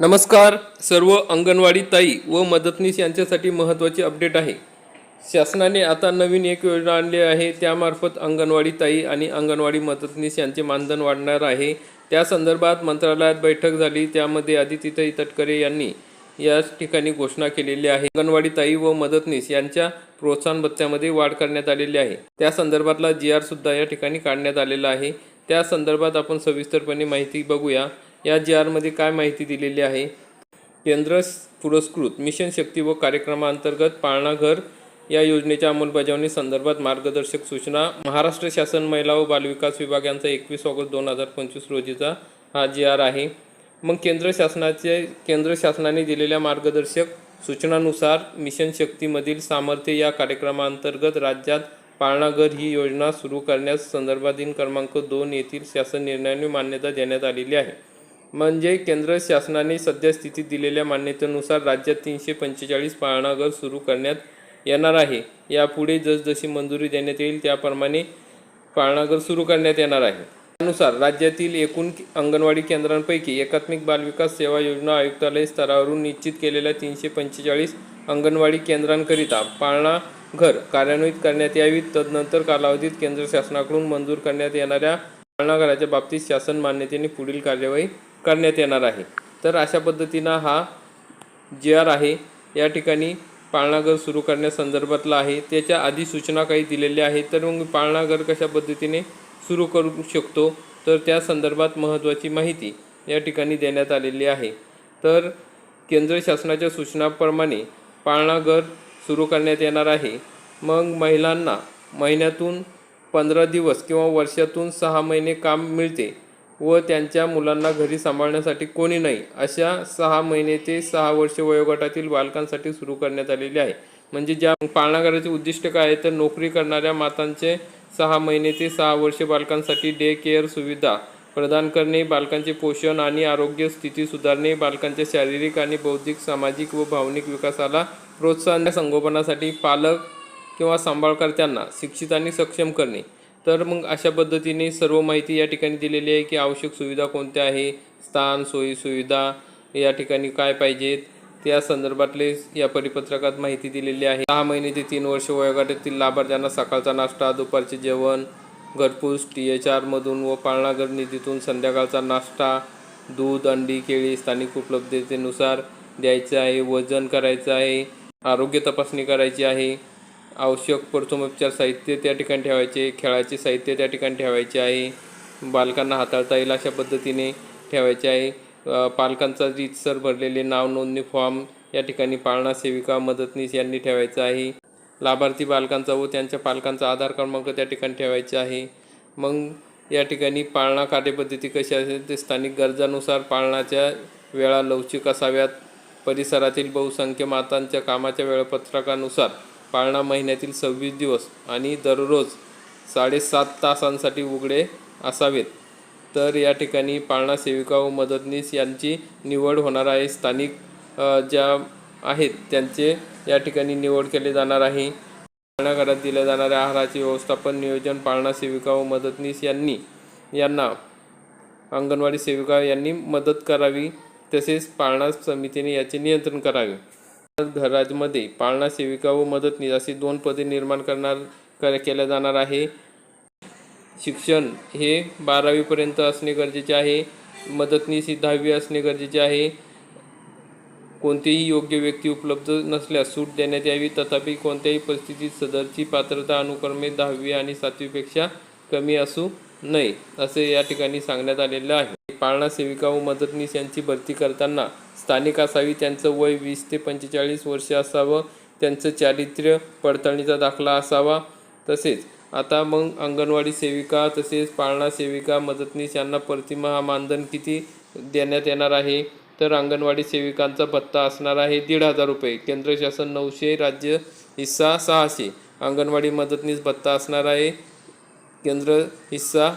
नमस्कार सर्व अंगणवाडी ताई व मदतनीस यांच्यासाठी महत्त्वाची अपडेट आहे. शासनाने आता नवीन एक योजना आणली आहे त्यामार्फत अंगणवाडी ताई आणि अंगणवाडी मदतनीस यांचे मानधन वाढणार आहे. त्या संदर्भात मंत्रालयात बैठक झाली त्यामध्ये आदितीताई तटकरे यांनी या ठिकाणी घोषणा केलेली आहे. अंगणवाडी ताई व मदतनीस यांच्या प्रोत्साहन भत्त्यामध्ये वाढ करण्यात आलेली आहे. त्या संदर्भातला जी आर सुद्धा या ठिकाणी काढण्यात आलेला आहे. त्या संदर्भात आपण सविस्तरपणे माहिती बघूया. या जी आरमध्ये काय माहिती दिलेली आहे? केंद्र पुरस्कृत मिशन शक्ती व कार्यक्रमाअंतर्गत पाळणाघर या योजनेच्या अंमलबजावणी संदर्भात मार्गदर्शक सूचना महाराष्ट्र शासन महिला व बालविकास विभाग यांचा एकवीस ऑगस्ट दोन हजार पंचवीस रोजीचा हा जी आर आहे. मग केंद्र शासनाचे केंद्र शासनाने दिलेल्या मार्गदर्शक सूचनानुसार मिशन शक्तीमधील सामर्थ्य या कार्यक्रमाअंतर्गत राज्यात पाळणाघर ही योजना सुरू करण्यास संदर्भाधीन क्रमांक दोन येथील शासन निर्णयाने मान्यता देण्यात आलेली आहे. म्हणजे केंद्र शासनाने सध्या स्थितीत दिलेल्या मान्यतेनुसार राज्यात तीनशे पंचेचाळीस पाळणाघर सुरू करण्यात येणार आहे. यापुढे जसजशी मंजुरी देण्यात येईल त्याप्रमाणे पाळणाघर सुरू करण्यात येणार आहे. त्यानुसार राज्यातील एकूण अंगणवाडी केंद्रांपैकी एकात्मिक बालविकास सेवा योजना आयुक्तालय स्तरावरून निश्चित केलेल्या तीनशे पंचेचाळीस अंगणवाडी केंद्रांकरिता पाळणा घर कार्यान्वित करण्यात यावी. तदनंतर कालावधीत केंद्र शासनाकडून मंजूर करण्यात येणाऱ्या पाळणाघराच्या बाबतीत शासन मान्यतेने पुढील कार्यवाही करण्यात येणार आहे. तर अशा पद्धतीनं हा जे आर आहे या ठिकाणी पाळणाघर सुरू करण्यासंदर्भातला आहे. त्याच्या आधी सूचना काही दिलेल्या आहेत तर मग पाळणाघर कशा पद्धतीने सुरू करू शकतो? तर त्या संदर्भात महत्त्वाची माहिती या ठिकाणी देण्यात आलेली आहे. तर केंद्र शासनाच्या सूचनाप्रमाणे पाळणाघर सुरू करण्यात येणार आहे. मग महिलांना महिन्यातून पंधरा दिवस किंवा वर्षातून सहा महिने काम मिळते. व त्यांच्या मुलांना घरी सांभाळण्यासाठी कोणी नाही अशा सहा महिने ते सहा वर्ष वयोगटातील बालकांसाठी सुरू करण्यात आलेली आहे. म्हणजे ज्या पाळणाघराचे उद्दिष्ट काय आहे तर नोकरी करणाऱ्या मातांचे सहा महिने ते सहा वर्ष बालकांसाठी डे केअर सुविधा प्रदान करणे बालकांचे पोषण आणि आरोग्य स्थिती सुधारणे बालकांच्या शारीरिक आणि बौद्धिक सामाजिक व भावनिक विकासाला प्रोत्साहन संगोपनासाठी पालक किंवा सांभाळकर्त्यांना शिक्षित आणि सक्षम करणे. तर मग अशा पद्धतीने सर्व माहिती या ठिकाणी दिलेली आहे की आवश्यक सुविधा कोणत्या आहे? स्थान सोयी सुविधा या ठिकाणी काय पाहिजेत? त्या संदर्भातले या परिपत्रकात माहिती दिलेली आहे. सहा महिने ते तीन वर्ष वयोगटातील लाभार्थ्यांना सकाळचा नाश्ता दुपारचे जेवण घरपूस टी एच आरमधून व पाळणाघर निधीतून संध्याकाळचा नाश्ता दूध अंडी केळी स्थानिक उपलब्धतेनुसार द्यायचं आहे वजन करायचं आहे आरोग्य तपासणी करायची आहे. आवश्यक प्रथमोपचार साहित्य त्या ठिकाणी ठेवायचे खेळाचे साहित्य त्या ठिकाणी ठेवायचे आहे बालकांना हाताळता येईल अशा पद्धतीने ठेवायचे आहे. पालकांचा रीतसर भरलेले नाव नोंदणी फॉर्म या ठिकाणी पाळणा सेविका मदतनीस यांनी ठेवायचा आहे. लाभार्थी बालकांचा व त्यांच्या पालकांचा आधार क्रमांक त्या ठिकाणी ठेवायचा आहे. मग या ठिकाणी पाळणा कार्यपद्धती कशी असेल ते स्थानिक गरजानुसार पाळणाच्या वेळा लवचिक असाव्यात. परिसरातील बहुसंख्य मातांच्या कामाच्या वेळापत्रकानुसार पाळणा महिन्यातील सव्वीस दिवस आणि दररोज साडेसात तासांसाठी उघडे असावेत. तर या ठिकाणी पाळणा सेविका व मदतनीस यांची निवड होणार आहे. स्थानिक ज्या आहेत त्यांचे या ठिकाणी निवड केली जाणार आहे. पाळणाघरात दिल्या जाणाऱ्या आहाराचे व्यवस्थापन नियोजन पाळणा सेविका व मदतनीस यांनी यांना अंगणवाडी सेविका यांनी मदत करावी. तसेच पाळणा समितीने याचे नियंत्रण करावे. घरामध्ये पाळणा सेविका व मदतनीस अशी दोन पदे निर्माण करणार कर- केल्या जाणार आहे. शिक्षण हे बारावीपर्यंत असणे गरजेचे आहे. मदतनीस ही दहावी असणे गरजेचे आहे. कोणतीही योग्य व्यक्ती उपलब्ध नसल्यास सूट देण्यात यावी. तथापि कोणत्याही परिस्थितीत सदरची पात्रता अनुक्रमे दहावी आणि सातवीपेक्षा कमी असू नये असे या ठिकाणी सांगण्यात आलेलं आहे. पाळणा सेविका व मदतनीस यांची भरती करताना स्थानिक असावी त्यांचं वय वीस ते पंचेचाळीस वर्ष असावं त्यांचं चारित्र्य पडताळणीचा दाखला असावा. तसेच आता मग अंगणवाडी सेविका तसेच पाळणा सेविका मदतनीस यांना प्रतिमा मानधन किती देण्यात येणार आहे? तर अंगणवाडी सेविकांचा भत्ता असणार आहे दीड हजार रुपये. केंद्र शासन नऊशे राज्य हिस्सा सहाशे. अंगणवाडी मदतनीस भत्ता असणार आहे. केंद्र हिस्सा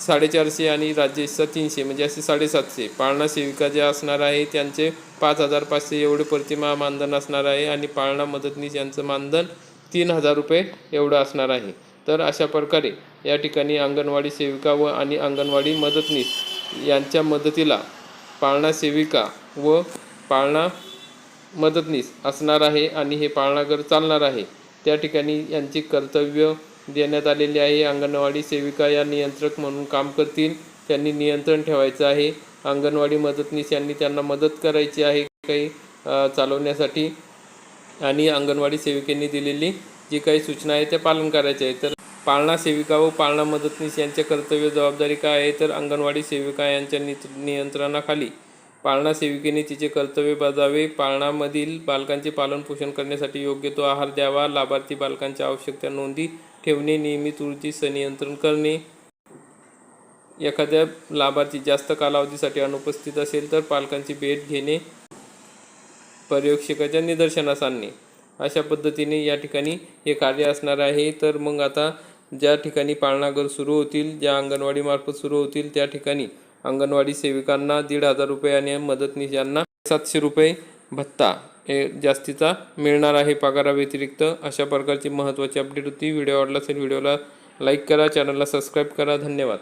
साडेचारशे आणि राज्य तीनशे म्हणजे असे साडेसातशे. पाळणा सेविका ज्या असणार आहे त्यांचे पाच हजार पाचशे एवढे प्रतिमा मानधन असणार आहे आणि पाळणा मदतनीस यांचं मानधन तीन हजार रुपये एवढं असणार आहे. तर अशा प्रकारे या ठिकाणी अंगणवाडी सेविका व आणि अंगणवाडी मदतनीस यांच्या मदतीला पाळणा सेविका व पाळणा मदतनीस असणार आहे आणि हे पाळणाघर चालणार आहे. त्या ठिकाणी यांची कर्तव्य देण्यात आलेली आहे. अंगणवाडी सेविका या नियंत्रक म्हणून काम करतील. त्यांनी नियंत्रण ठेवायचं आहे. अंगणवाडी मदतनीस यांनी त्यांना मदत करायची आहे काही चालवण्यासाठी. आणि अंगणवाडी सेविकेने दिलेली जी काही सूचना आहे त्या पालन करायचे आहे तर पाळणा सेविका व पाळणा मदतनीस यांचे कर्तव्य जबाबदारी काय आहे? तर अंगणवाडी सेविका यांच्या नि नियंत्रणाखाली पाळणा सेविकेने तिचे कर्तव्य बजावे. पाळणामधील बालकांचे पालनपोषण करण्यासाठी योग्य तो आहार द्यावा. लाभार्थी बालकांच्या आवश्यकता नोंदी ठेवणे नियमित ऊर्जी संनियंत्रण करणे. एखाद्या लाभार्थी जास्त कालावधीसाठी अनुपस्थित असेल तर पालकांची भेट घेणे. पर्यवेक्षकाच्या निदर्शनास आणणे. अशा पद्धतीने या ठिकाणी हे कार्य असणार आहे. तर मग आता ज्या ठिकाणी पाळणाघर सुरू होतील ज्या अंगणवाडीमार्फत सुरू होतील त्या ठिकाणी अंगणवाडी सेविकांना दीड हजार रुपये आणि मदतनीस यांना सातशे रुपये भत्ता हे जास्तीचा मिळणार आहे. पगाराव्यतिरिक्त अशा प्रकारची महत्त्वाची अपडेट होती. व्हिडिओ आवडला असेल व्हिडिओला लाईक करा चॅनलला सबस्क्राईब करा. धन्यवाद.